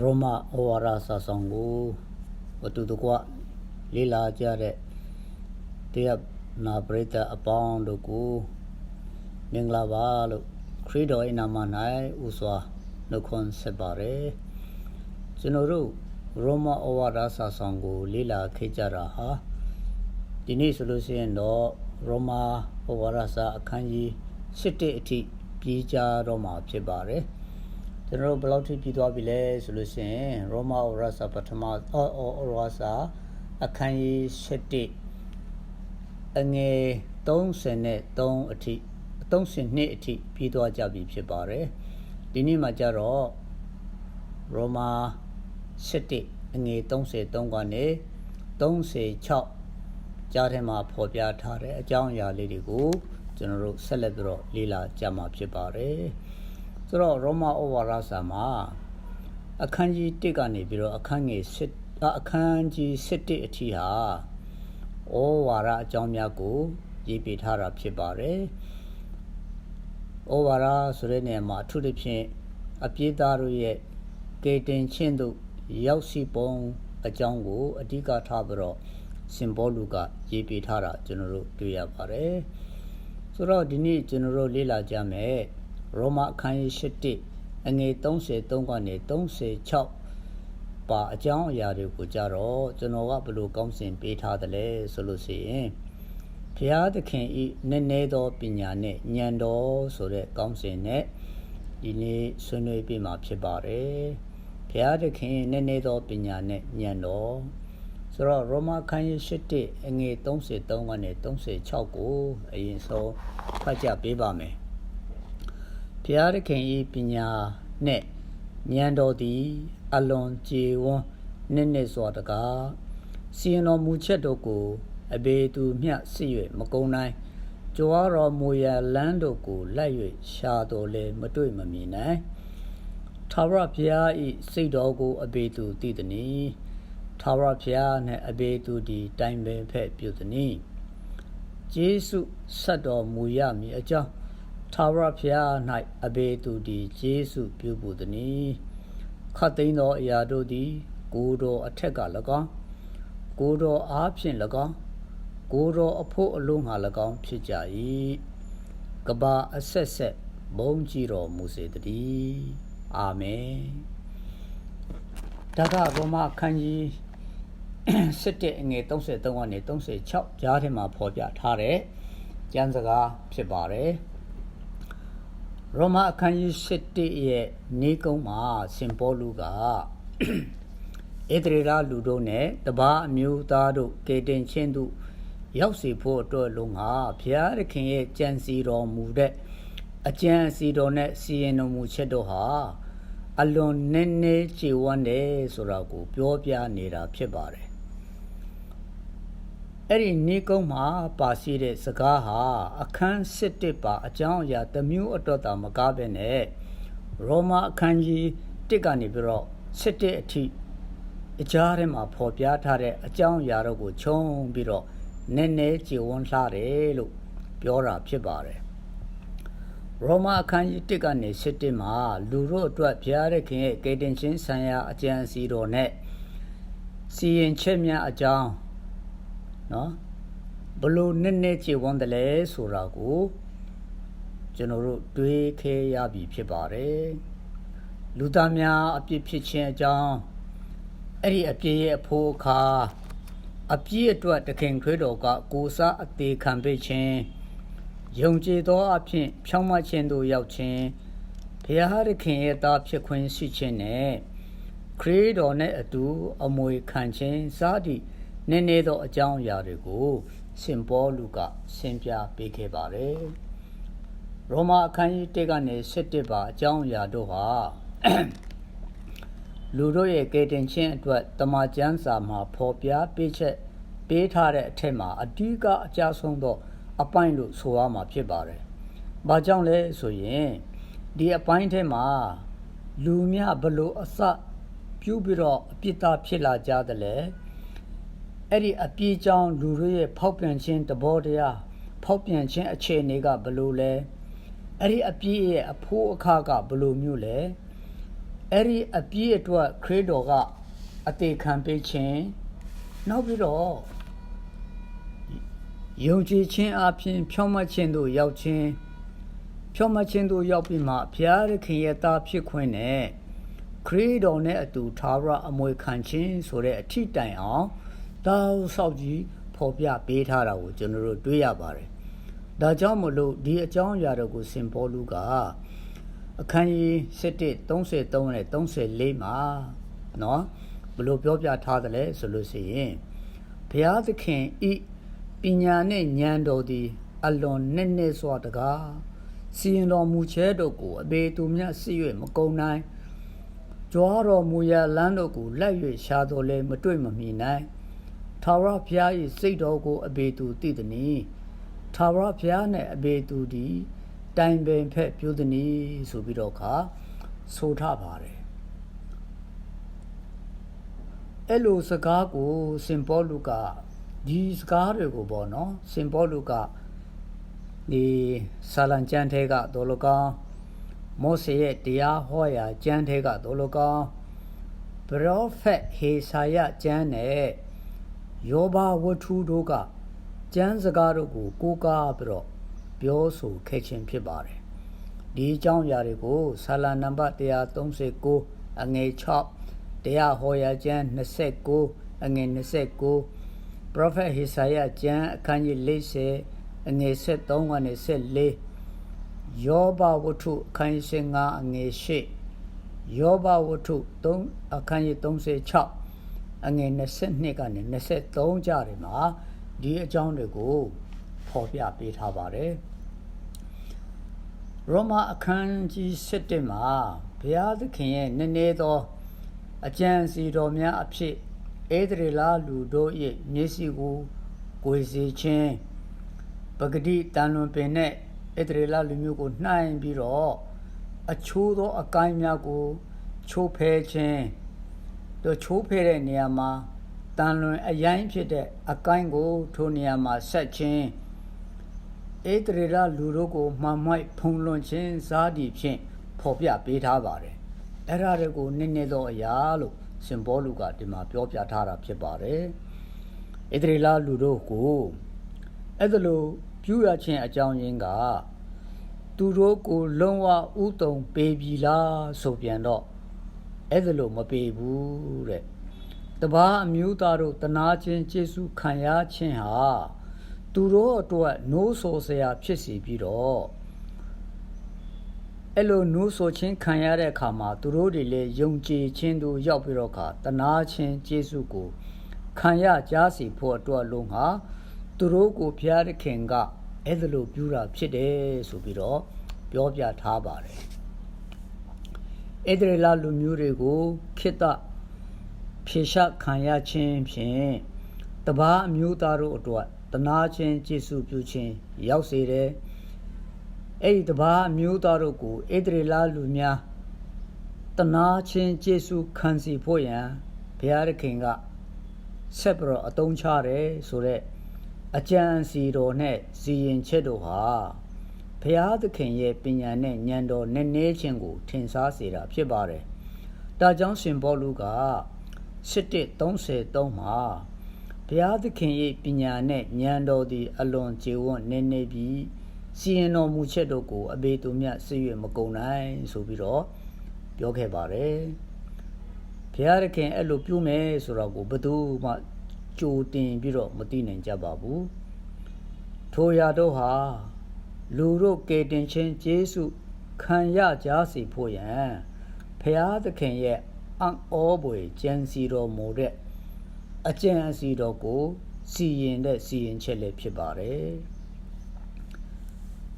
ရောမဩဝါဒစာဆောင်ကိုအတူတကွလေးလာကြတဲ့တရားနာပရိသတ်အပေါင်းတို့ကိုမင်္ဂလာပါလို့ခရစ်တော်၏နာမ၌ဥစွာနှုတ်ခွန်းဆက်ပါရယ်ကျွန်တော်တို့ရောမဩဝါဒစာဆောင်ကို လေးလာခဲ့ကြတာဟာဒီနေ့ဆိုလို့ရှိရင်တော့ရောမဩဝါဒစာအခန်းကြီး7အထိပြီးကြတော့မှာဖြစ်ပါတယ် ကျွန်တော်တို့ဘယ်လောက်ထိပြီးသွားပြီလဲဆိုလို့ရှိရင်ရောမဩဝါဒစာပထမဩဩဝါဒစာအခန်းကြီး7အငယ်33အထိ32အထိပြီးသွားကြပြီဖြစ်ပါတယ်ဒီနေ့မှာကြတော့ရောမာ7အငယ်33ကနေ36ကြားထဲမှာဖော်ပြထားတဲ့အကြောင်းအရာလေးတွေကိုကျွန်တော်တို့ဆက်လက်ပြီးတော့လေ့လာကြမှာဖြစ်ပါတယ် ဆိုတော့ရောမာဩဝါဒစာမှာအခန်းကြီး1ကနေပြီးတော့အခန်းငယ်7အခန်းကြီး7အထိဟာဩဝါဒအကြောင်းများကိုရေးပြထားတာဖြစ်ပါတယ်ဩဝါဒဆိုတဲ့နေရာမှာအထူးသဖြင့်အပြည့်သားတို့ရဲ့ကေတင်ချင်းတို့ရောက်စီပုံအကြောင်းကိုအဓိကထားပြီးတော့စင်ဘောလူကရေးပြထားတာကျွန်တော်တို့တွေ့ရပါတယ်ဆိုတော့ဒီနေ့ကျွန်တော်တို့လေ့လာကြမယ် ရောမအခန်းကြီး7အငယ်33ကနေ36ပါအကြောင်းအရာတွေကိုကြတော့ကျွန်တော်ကဘယ်လိုကောင်းစင်ပေးထားသလဲဆိုလို့ရှိရင်ဘုရားသခင်ဤနည်းနည်းသောပညာနဲ့ဉာဏ်တော်ဆိုတဲ့ကောင်းစင်နဲ့ဒီနေ့ဆွေးနွေးပြမှာဖြစ်ပါတယ်ဘုရားသခင်နည်းနည်းသောပညာနဲ့ဉာဏ်တော်ဆိုတော့ရောမခန်းကြီး7အငယ်33ကနေ36ကိုအရင်ဆုံးဖတ်ကြပေးပါမယ် ဘုရားသခင်ဤပညာနဲ့ဉာဏ်တော်သည် အလွန်ကြေဝန်းနစ်နစ်စွာတကားစီရင်တော်မူချက်တို့ကိုအဘေသူမျှစစ်၍မကုန်းနိုင်ကြွားတော်မူရလန်းတို့ကိုလိုက်၍ရှာတော်လဲမတွေ့မမြင်နိုင်ထာဝရဘုရားဤစိတ်တော်ကို အဘေသူသိသည်နီထာဝရဘုရားနှင့်အဘေသူဒီတိုင်ပင်ဖက်ပြုသည်နီယေရှုဆက်တော်မူရမည်အကြောင်း ထာဝရဘုရား၌အဘေသူဒီယေရှုပြုပူသည်နီခတ်သိမ်းသောအရာတို့သည် ကိုယ်တော်အထက်က၎င်းကိုယ်တော်အားဖြင့်၎င်းကိုတော်အဖို့အလုံးငါ၎င်းဖြစ်ကြ၏ကဘာအဆက်ဆက်ဘုံကြည်တော်မူစေတည်းအာမင်ဒါကရောမခန်းကြီးစစ်တဲ့အငယ်33ကနေ36ကြားထဲမှာဖော်ပြထားတဲ့ကျမ်းစကားဖြစ်ပါတယ် ရောမအခန်းကြီး7ရဲ့နေကုန်းမှာစင်ပေါ်လူကဣသရေလလူတို့နဲ့တပားအမျိုးသားတို့ကေတင်ချင်းတို့ရောက်စီဖို့အတွက်လုံးဟာဘုရားသခင်ရဲ့ကြံစီတော်မူတဲ့အကြံစီတော်နဲ့စီရင်တော်မူချက်တို့ဟာအလွန်နည်းနည်းခြေဝမ်းတယ်ဆိုတာကိုပြောပြနေတာဖြစ်ပါတယ် အဲ့ဒီနေကုန်းမှာပါရှိတဲ့စကားဟာအခန်း7ပါအကြောင်းအရာတစ်မျိုးအတွက်သာမကားပဲနဲ့ရောမအခန်းကြီး1ကနေပြီးတော့7အထိအကြားထဲမှာဖော်ပြထားတဲ့အကြောင်းအရာတို့ကိုခြုံပြီးတော့နည်းနည်းကြည်ဝန်းလှတယ်လို့ပြောတာဖြစ်ပါတယ်ရောမအခန်းကြီး1ကနေ7မှာလူတို့အတွက်ဘုရားသခင်ရဲ့ကေတင်ချင်းဆံရအကြံစီတော်နဲ့စီရင်ချက်များအကြောင်း နော်ဘလို့နည်းနည်းကြည်ဝန်းတယ်လဲဆိုတာကိုကျွန်တော်တို့တွေးခဲရပြီဖြစ်ပါတယ်လူသားများအပြစ်ဖြစ်ခြင်းအကြောင်းအဲ့ဒီအပြစ်ရဲ့အဖို့အခါအပြည့်အတွက်တခင်ခွေးတော်ကကိုစားအသေးခံပေးခြင်းယုံကြည်သောအဖြစ်ဖြောင်းမခြင်းတို့ရောက်ခြင်းဘုရားသခင်ရဲ့သားဖြစ်ခွင့်ရှိခြင်းနဲ့ခရစ်တော်နဲ့အတူအမွေခံခြင်းစားသည့် နည်းနည်းသောအကြောင်းအရာတွေကိုရှင်ပေါလုကရှင်းပြပေးခဲ့ပါတယ်။ရောမအခန်းကြီး1ကနေ7ပါအကြောင်းအရာတို့ဟာလူတို့ရဲ့ကေတင်ချင်းအတွက်တမန်ကျမ်းစာမှာဖော်ပြပေးချက်ပေးထားတဲ့အထက်မှာအဓိကအကြဆုံးသော အပိုင်းလို့ဆိုရမှာဖြစ်ပါတယ်။ဘာကြောင့်လဲဆိုရင်ဒီအပိုင်းထဲမှာလူမြဘလို့အစပြုပြီးတော့အပြစ်သားဖြစ်လာကြတယ်လေ။ အဲ့ဒီအပြစ်ကြောင့်လူတို့ရဲ့ဖောက်ပြန်ခြင်းတဘောတရားဖောက်ပြန်ခြင်းအခြေအနေကဘလို့လဲ။အဲ့ဒီအပြစ်ရဲ့အဖိုးအခါကဘလို့မျိုးလဲ။အဲ့ဒီအပြည့်အတွက်ခရစ်တော်ကအသေးခံပေးခြင်းနောက်ပြီးတော့ယုံကြည်ခြင်းအပြင်ဖြောင့်မတ်ခြင်းတို့ရောက်ခြင်းဖြောင့်မတ်ခြင်းတို့ရောက်ပြီးမှဘုရားသခင်ရဲ့သားဖြစ်ခွင့်နဲ့ခရစ်တော်နဲ့အတူသာရအမွေခံခြင်းဆိုတဲ့အထိတိုင်အောင် တောက်ဆောက်ကြီးဖော်ပြပေးထားတာကိုကျွန်တော်တို့တွေ့ရပါတယ်။ဒါကြောင့်မလို့ဒီအကြောင်းအရာတွေကိုစင်ပေါ်လူကအခန်းကြီး7 33နဲ့34မှာနော်ဘလို့ပြောပြထားတယ်လဲဆိုလို့ရှိရင်ဘုရားသခင်ဤပညာနဲ့ဉာဏ်တော်သည် အလွန်နဲ့နဲ့စွာတကားစီရင်တော်မူချဲတို့ကိုအပေသူမြတ်စစ်၍မကုံနိုင်ကြွားတော်မူရာလမ်းတို့ကိုလက်၍ရှာတော်လဲမတွေ့မမီနိုင် ထာဝရဘုရား၏စိတ်တော်ကိုအပေသူသိသည်နီထာဝရဘုရားနဲ့အပေသူသည်တိုင်ပင်ဖက်ပြုသည်နီဆိုပြီးတော့ခါဆိုထပါတယ်အဲ့လိုစကားကိုစင်ပေါ်လူကဒီစကားတွေကိုပေါ့နော်စင်ပေါ်လူကဒီဆာလံကျမ်းထဲကတော့လကောင်းမောစေရဲ့တရားဟောရာကျမ်းထဲကတော့လကောင်းပရောဖက်ဟေဆာယကျမ်းနဲ့ ယောဘဝတ္ထုတို့ကကျမ်းစကားတို့ကိုကိုးကားပြီးတော့ပြောဆိုခဲ့ခြင်းဖြစ်ပါတယ်ဒီအကြောင်းအရာတွေကိုဆာလံနံပါတ်139အငယ်6တရားဟောရာကျမ်း29အငယ်29 prophet ဟေဆာယကျမ်းအခန်းကြီး40အငယ်73ကနေ74ယောဘဝတ္ထုအခန်းကြီး5အငယ်8ယောဘဝတ္ထု3အခန်းကြီး36 အငယ်22ကနေ23ကြတယ်မှာဒီအကြောင်းတွေကိုဖော်ပြပေးထားပါတယ်ရောမအခန်းကြီး7မှာဘုရားသခင်ရဲ့နည်းနည်းသောအကြံစီတော်များအဖြစ်ဧဒရေလလူတို့၏မျက်စိကိုကိုယ်စီခြင်းပဂတိတန်လွန်ပင်နဲ့ဧဒရေလလူမျိုးကိုနှိုင်းပြီးတော့အချိုးသောအကိုင်းများကိုချိုးဖဲခြင်း တို့ချိုးဖဲတဲ့နေရာမှာတန်လွန်အရင်ဖြစ်တဲ့အကိုင်းကိုထိုနေရာမှာဆက်ခြင်းဧဒရေလလူတို့ကိုမှန်မိုက်ဖုံလွန်ခြင်းစားသည်ဖြင့်ဖော်ပြပေးထားပါတယ်အဲ့ဒါတွေကိုနည်းနည်းသောအရာလို့စင်ဘောလူကဒီမှာပြောပြထားတာဖြစ်ပါတယ်ဣသရေလလူတို့ကိုအဲ့ဒါလိုပြုရခြင်းအကြောင်းရင်းကသူတို့ကိုလုံးဝဥတုံပေးပြီလားဆိုပြန်တော့ အဲ့ဒါလိုမပေးဘူးတဲ့တပါအမျိုးသားတို့တနာချင်းကျေစုခံရခြင်းဟာသူတို့အတွက်နိုးဆိုစရာဖြစ်စီပြီးတော့အဲ့လိုနိုးဆိုခြင်းခံရတဲ့အခါမှာသူတို့တွေလည်းယုံကြည်ခြင်းတို့ရောက်ပြီးတော့ခါတနာခြင်းကျေးဇူးကိုခံရကြားစီဖို့အတွက်လုံးဟာသူတို့ကိုဘုရားသခင်ကအဲ့ဒါလိုပြုတာဖြစ်တယ်ဆိုပြီးတော့ပြောပြထားပါတယ် အဲ့ဒီလာလူမျိုးတွေကိုခိတ္တဖြေရှခံရခြင်းဖြင့်တပားအမျိုးသားတို့အတွက်တနာခြင်းကျေးဇူးပြုခြင်းရောက်စေတယ်အဲ့ဒီတပါးအမျိုးသားတို့ကိုဣသရေလလူများတနာချင်းကျေးဇူးခံစီဖို့ရန်ဘုရားသခင်ကဆက်ပြီးတော့အတုံးချတယ်ဆိုတော့အကြံစီတော်နဲ့စီရင်ချက်တို့ဟာ ဘုရားသခင်ရဲ့ပညာနဲ့ဉာဏ်တော်နဲ့နေခြင်းကို ထင်ရှားစေတာဖြစ်ပါတယ်။ဒါကြောင့်ရှင်ဘောလူက7:33မှာဘုရားသခင်ရဲ့ပညာနဲ့ဉာဏ်တော်သည် အလွန်ကျေဝန်းနေနေပြီးစီရင်တော်မူချက်တို့ကိုအဘေသူမြတ်ဆွေမကုံနိုင်ဆိုပြီးတော့ပြောခဲ့ပါတယ်ဘုရားသခင်အဲ့လိုပြုမယ်ဆိုတော့ကိုဘယ်သူမှကြိုတင်ပြီးတော့မသိနိုင်ကြပါဘူးထိုရာတို့ဟာ လူတို့ကေတင်ချင်းကျေးဇူးခံရကြစီဖို့ရန်ဘုရားသခင်ရဲ့အံ့ဩပွေကြံစီတော်မူတဲ့အကျင့်အစီတော်ကို စီရင်တဲ့စီရင်ချက်လည်းဖြစ်ပါတယ်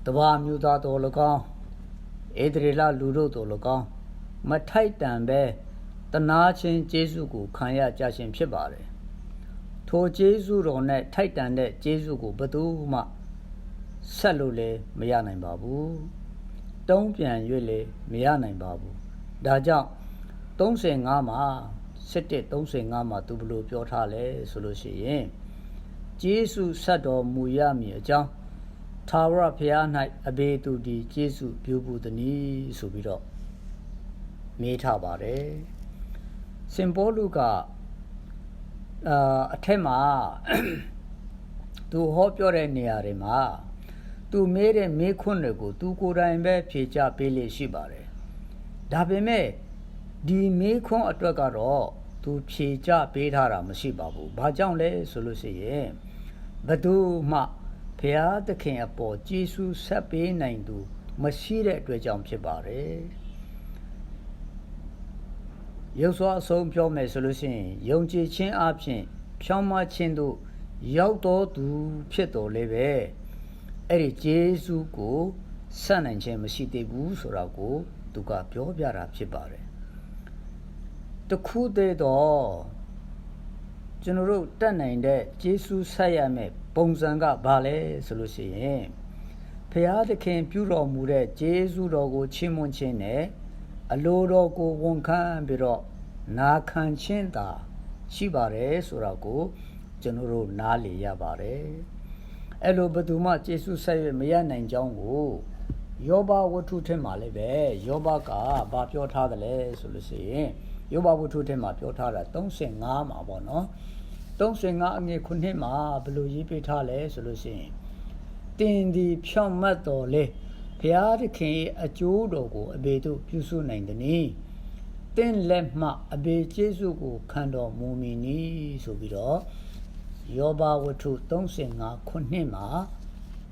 တဘာမျိုးသားတော်၎င်းဧဒရေလလူတို့တော်၎င်းမထိုက်တန်ပဲတနာချင်းကျေးဇူးကိုခံရကြခြင်းဖြစ်ပါတယ်ထိုကျေးဇူးတော်နဲ့ထိုက်တန်တဲ့ကျေးဇူးကိုဘယ်သူမှ ဆက်လို့လည်းမရနိုင်ပါဘူးတုံးပြန်၍လည်းမရနိုင်ပါဘူးဒါကြောင့်35မှာ1735မှာသူဘလို့ပြောထားလဲဆိုလို့ရှိရင်ကျေးဇူးဆက်တော်မူရမည်အကြောင်းသာဝရဘုရား၌အဘေသူဒီကျေးဇူးပြုဘူးသည်နီဆိုပြီးတော့မေးထားပါတယ်စင်ပေါလုကအာအထက်မှာသူဟောပြောတဲ့နေရာတွေမှာ သူမေးတဲ့မေးခွန်းတွေကိုသူကိုယ်တိုင်ပဲဖြေချပေးလေရှိပါတယ်ဒါပေမဲ့ဒီမေးခွန်းအတွက်ကတော့သူဖြေချပေးထားတာမရှိပါဘူးဘာကြောင့်လဲဆိုလို့ရှိရင်ဘသူမှဖျားသခင်အပေါ်ကျေးဇူးဆက်ပေးနိုင်သူ မရှိတဲ့အတွက်ကြောင့်ဖြစ်ပါတယ်ရုပ်စွာအဆုံးပြောမယ်ဆိုလို့ရှိရင်ယုံကြည်ခြင်းအပြင်ဖြောင်းမခြင်းတို့ရောက်တော်သူဖြစ်တော်လေပဲ အဲ့ဒီဂျေစုကိုဆက်နိုင်ခြင်းမရှိသေးဘူးဆိုတာကိုသူကပြောပြတာဖြစ်ပါတယ်တခုတည်းတော့ကျွန်တော်တို့တတ်နိုင်တဲ့ဂျေစုဆက်ရမယ်ပုံစံကဘာလဲဆိုလို့ရှိရင်ဖျားသခင်ပြုတော်မူတဲ့ဂျေစုတော်ကိုချီးမွမ်းခြင်းနဲ့အလိုတော်ကိုဝန်ခံပြီးတော့နာခံခြင်းသာရှိပါတယ်ဆိုတာကိုကျွန်တော်တို့နားလည်ရပါတယ် အဲ့လိုဘယ်သူမှကျေးဇူးဆက်ရမရနိုင်ကြောင်းကိုယောဘဝတ္ထုထဲမှာလည်းပဲယောဘကဘာပြောထားတယ်လဲဆိုလို့ရှိရင်ယောဘဝတ္ထုထဲမှာပြောထားတာ35မှာပေါ့နော်35အငယ်ခုနှစ်မှာဘယ်လိုရေးပေးထားလဲဆိုလို့ရှိရင်တင်ဒီဖြောင့်မတ်တော်လေဘုရားသခင်ရဲ့အကျိုးတော်ကိုအဘေတို့ပြုစုနိုင်သည်နီတင့်လက်မှအဘေကျေးဇူးကိုခံတော်မူမည်နီဆိုပြီးတော့ ယောဘဝတ္ထု35ခုနှစ်မှာ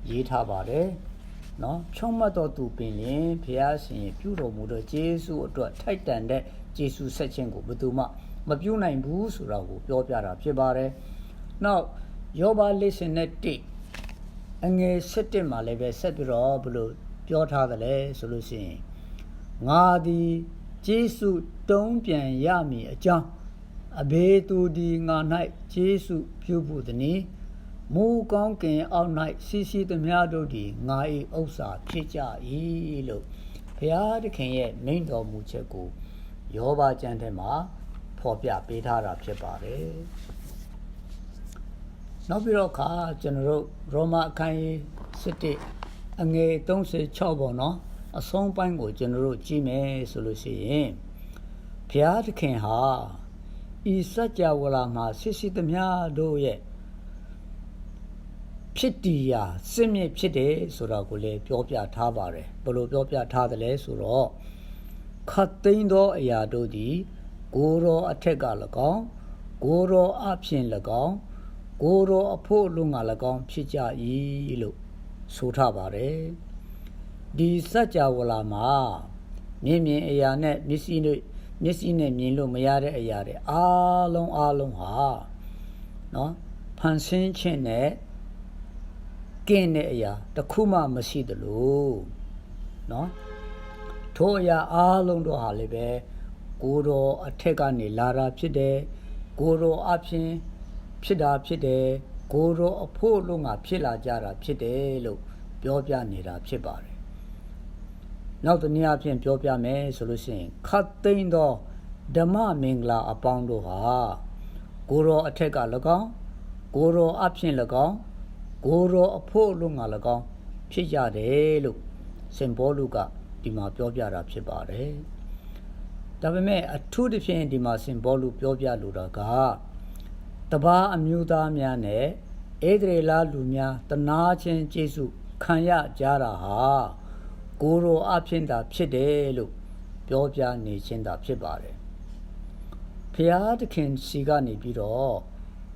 ရေးထားပါတယ်နော်ဖြောင့်မတ်တော်သူပင်လင်ဘုရားရှင်ပြုတော်မူသောကျေးဇူးအတွက်ထိုက်တန်တဲ့ကျေးဇူးဆက်ခြင်းကိုဘယ်သူမှမပြုနိုင်ဘူးဆိုတာကိုပြောပြတာဖြစ်ပါတယ်နောက်ယောဘလေးရှင်နဲ့တိအငယ်7တက်မှာလည်းပဲဆက်ပြီးတော့ဘယ်လိုပြောထားသလဲဆိုလို့ရှိရင်ငါသည်ကျေးဇူးတုံးပြန်ရမည်အကြောင်း အဘေသူဒီငါ၌ကျေးဇူးပြုဖို့တည်းမူကောင်းကင်အောက်၌စီစီသမျှတို့သည်ငါ၏ဥစ္စာဖြစ်ကြ၏လို့ဘုရားသခင်ရဲ့မိန့်တော်မူချက်ကိုယောဘကျမ်းထဲမှာဖော်ပြပေးထားတာဖြစ်ပါတယ်နောက်ပြီးတော့ခါကျွန်တော်တို့ရောမအခန်းကြီး7အငယ်36ပေါ့နော်အဆုံးပိုင်းကိုကျွန်တော်တို့ကြည့်မယ်ဆိုလို့ရှိရင်ဘုရားသခင်ဟာ ဤစัจ java လာမှာဆစ်စစ်သမျှတို့ရဲ့ဖြစ်တည်ရာစစ်မြစ်ဖြစ်တယ်ဆိုတာကိုလည်းပြောပြထားပါတယ်ဘယ်လိုပြောပြထားသလဲဆိုတော့ခတ်သိမ်းသောအရာတို့သည်ကိုရောအထက်က၎င်းကိုရောအဖြစ်၎င်းကိုရောအဖို့လုံးက၎င်းဖြစ်ကြ၏လို့ဆိုထားပါတယ်ဒီစัจ java လာမှာမြင်မြင်အရာနဲ့မျက်စိနဲ့ မျက်စိနဲ့မြင်လို့မရတဲ့အရာတွေအားလုံးအားလုံးဟာနော်ဖန်ဆင်းခြင်းနဲ့ကင်းတဲ့အရာတစ်ခုမှမရှိသလိုနော်ထိုအရာအားလုံးတို့ဟာလည်းပဲကိုယ်တော်အထက်ကနေလာတာဖြစ်တယ်ကိုယ်တော်အဖြစ်ဖြစ်တာဖြစ်တယ်ကိုယ်တော်အဖို့လုံးကဖြစ်လာကြတာဖြစ်တယ်လို့ပြောပြနေတာဖြစ်ပါတယ် နောက်တနည်းအားဖြင့်ပြောပြမယ်ဆိုလို့ရှိရင်ခတ်သိမ်းသောဓမ္မမင်္ဂလာအပေါင်းတို့ဟာကိုရောအထက်က၎င်းကိုရောအဖြစ်၎င်းကိုရောအဖို့လုံးက၎င်းဖြစ်ကြတယ်လို့စင်ဘောလူကဒီမှာပြောပြတာဖြစ်ပါတယ်ဒါပေမဲ့အထူးသဖြင့်ဒီမှာစင်ဘောလူပြောပြလိုတာကတပါအမျိုးသားများနဲ့ဧဒရေလလူများတနာချင်းကျေစုခံရကြတာဟာ ကိုယ်တော်အဖြစ်သာဖြစ်တယ်လို့ပြောပြနေခြင်းသာဖြစ်ပါတယ်ဖျားသခင်စီကနေပြီးတော့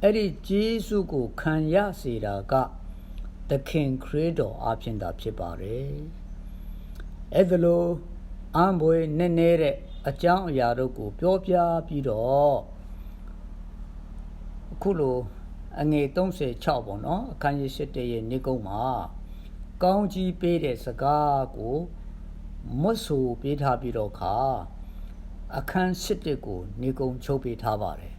အဲ့ဒီဂျေစုကိုခံရစေတာကသခင်ခရစ်တော်အဖြစ်သာဖြစ်ပါတယ်အဲ့ဒါလို့အံဘွေနဲ့နေတဲ့အကြောင်းအရာတို့ကိုပြောပြပြီးတော့အခုလိုအငယ်36ပေါ့နော်အခန်းကြီး7ရဲ့နေကုန်းမှာ ကောင်းကြီးပေးတဲ့စကားကိုမွတ်ဆိုပေးထားပြီးတော့ခါအခန်း၈တက်ကိုနေကုံချုပ်ပေးထားပါတယ်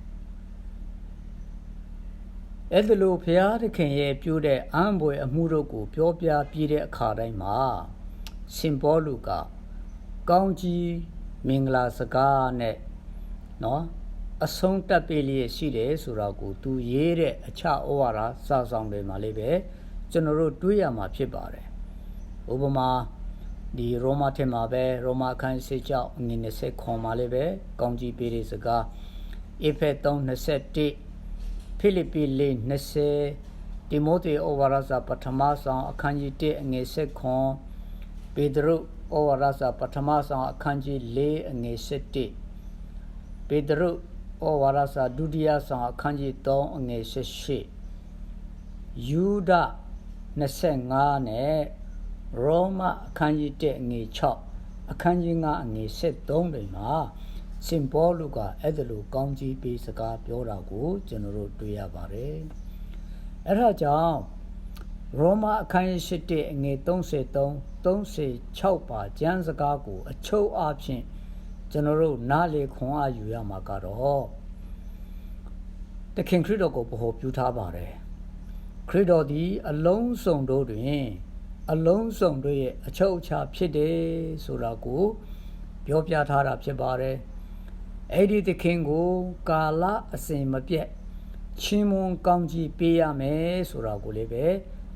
အဲ့ဒါလို့ဘုရားသခင်ရဲ့ပြုတဲ့အံဘွယ်အမှုတို့ကိုပြောပြပြတဲ့အခါတိုင်းမှာရှင်ဘောလူကကောင်းကြီးမင်္ဂလာစကားနဲ့နော်အဆုံးတက်ပေးလျက်ရှိတယ်ဆိုတာကိုသူရေးတဲ့အချဩဝါဒစာဆောင်တွေမှာလေးပဲ ကျွန်တော်တို့တွေးရမှာဖြစ်ပါတယ်ဥပမာဒီရောမထဲမှာပဲရောမအခန်းစစ်ကြောက်အငွေ20ခွန်မှာလေးပဲကောင်းကြီးပေးတဲ့စကားအေဖက်321ဖိလိပ္ပိ4 20တိမိုသေဩဝါဒစာပထမဆောင်အခန်းကြီး1အငွေ7ခွန်ပေတရုဩဝါဒစာပထမဆောင်အခန်းကြီး4အငွေ7ပေတရုဩဝါဒစာဒုတိယဆောင်အခန်းကြီး3အငွေ8ယူဒ 25နဲ့ရောမအခန်းကြီး1အငွေ6အခန်းကြီး9အငွေ73တွေမှာစင်ပေါလုကအဲ့ဒါလိုကောင်းကြီးပေးစကားပြောတာကို ကျွန်တော်တို့တွေ့ရပါတယ်အဲ့ဒါကြောင့်ရောမအခန်းကြီး7အငွေ33 36ပါကျမ်းစကားကို အချုပ်အဖြစ်ကျွန်တော်တို့နားလေခွန်အားယူရမှာကတော့တခင်ခရစ်တော်ကိုဗဟောပြုထားပါတယ် ခရစ်တော်သည်အလုံးစုံတို့တွင်အလုံးစုံတို့ရဲ့အချုပ်အခြာဖြစ်တယ်ဆိုတာကိုပြောပြထားတာဖြစ်ပါတယ်အဲ့ဒီသခင်ကိုကာလအစဉ်မပြတ်ချင်းမွန်ကောင်းကြီးပေးရမယ်ဆိုတာကိုလည်းပဲ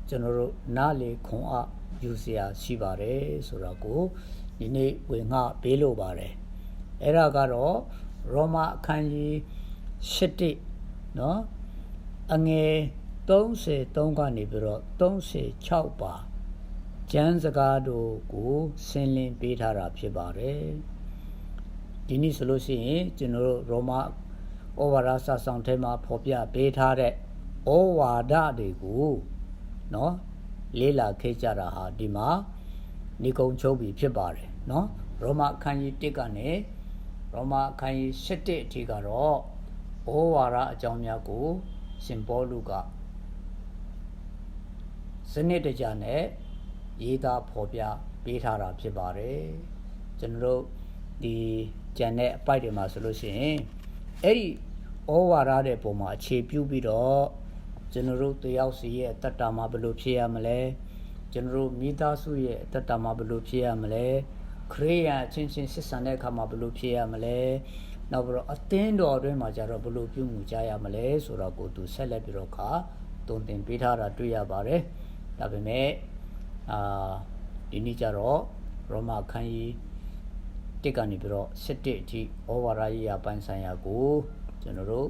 ကျွန်တော်တို့နားလေခွန်အားယူเสียရှိပါတယ်ဆိုတာကိုဒီနေ့ဝင်ငှပေးလို့ပါတယ်အဲ့ဒါကတော့ရောမအခန်းကြီး7เนาะအငယ် 33ကနေပြီးတော့36ပါကျမ်းစကားတို့ကိုဆင်းလင်းပေးထားတာဖြစ်ပါတယ်ဒီနေ့ဆိုလို့ရှိရင်ကျွန်တော်တို့ရောမဩဝါဒစာဆောင်ထဲမှာဖော်ပြပေးထားတဲ့ဩဝါဒတွေကိုเนาะလေးလာခဲ့ကြတာဟာဒီမှာနေကုံချုပ်ပြီဖြစ်ပါတယ်เนาะရောမအခန်းကြီး1ကနေရောမအခန်းကြီး7အထိကတော့ဩဝါဒအကြောင်းများကိုရှင်ပေါလုက စနစ်တကျနဲ့ရေးသားဖော်ပြပေးထားတာဖြစ်ပါတယ်ကျွန်တော်တို့ဒီကြံတဲ့အပိုက်တွေမှာဆိုလို့ရှိရင်အဲ့ဒီဩဝါဒတဲ့ပုံမှာအခြေပြုပြီးတော့ကျွန်တော်တို့တယောက်စီရဲ့တတ္တာမှာဘယ်လိုဖြစ်ရမလဲကျွန်တော်တို့မိသားစုရဲ့တတ္တာမှာဘယ်လိုဖြစ်ရမလဲခရိယာချင်းချင်းစစ်ဆန်တဲ့အခါမှာဘယ်လိုဖြစ်ရမလဲနောက်ပြီးတော့အသင်းတော်အတွင်းမှာကျတော့ဘယ်လိုပြုမှုကြရမလဲဆိုတော့ကိုသူဆက်လက်ပြီးတော့ခါတုံတင်ပေးထားတာတွေ့ရပါတယ် ဒါပေမဲ့အာဒီနေ့ကျတော့ရောမခန်းကြီးတစ်ကနေပြီးတော့စစ်တစ်အထိဩဝါဒရေးရာပိုင်းဆိုင်ရာကိုကျွန်တော်တို့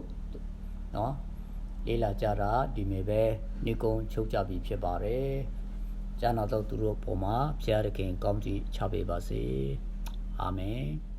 เนาะလေးလာကြတာဒီမြေပဲနေကုံချုပ်ကြပြီဖြစ်ပါတယ်။ကျမ်းတော်တော့သူတို့ပုံမှာဖျားရခင်ကောင်းကြီးချပေးပါစေ။အာမင်။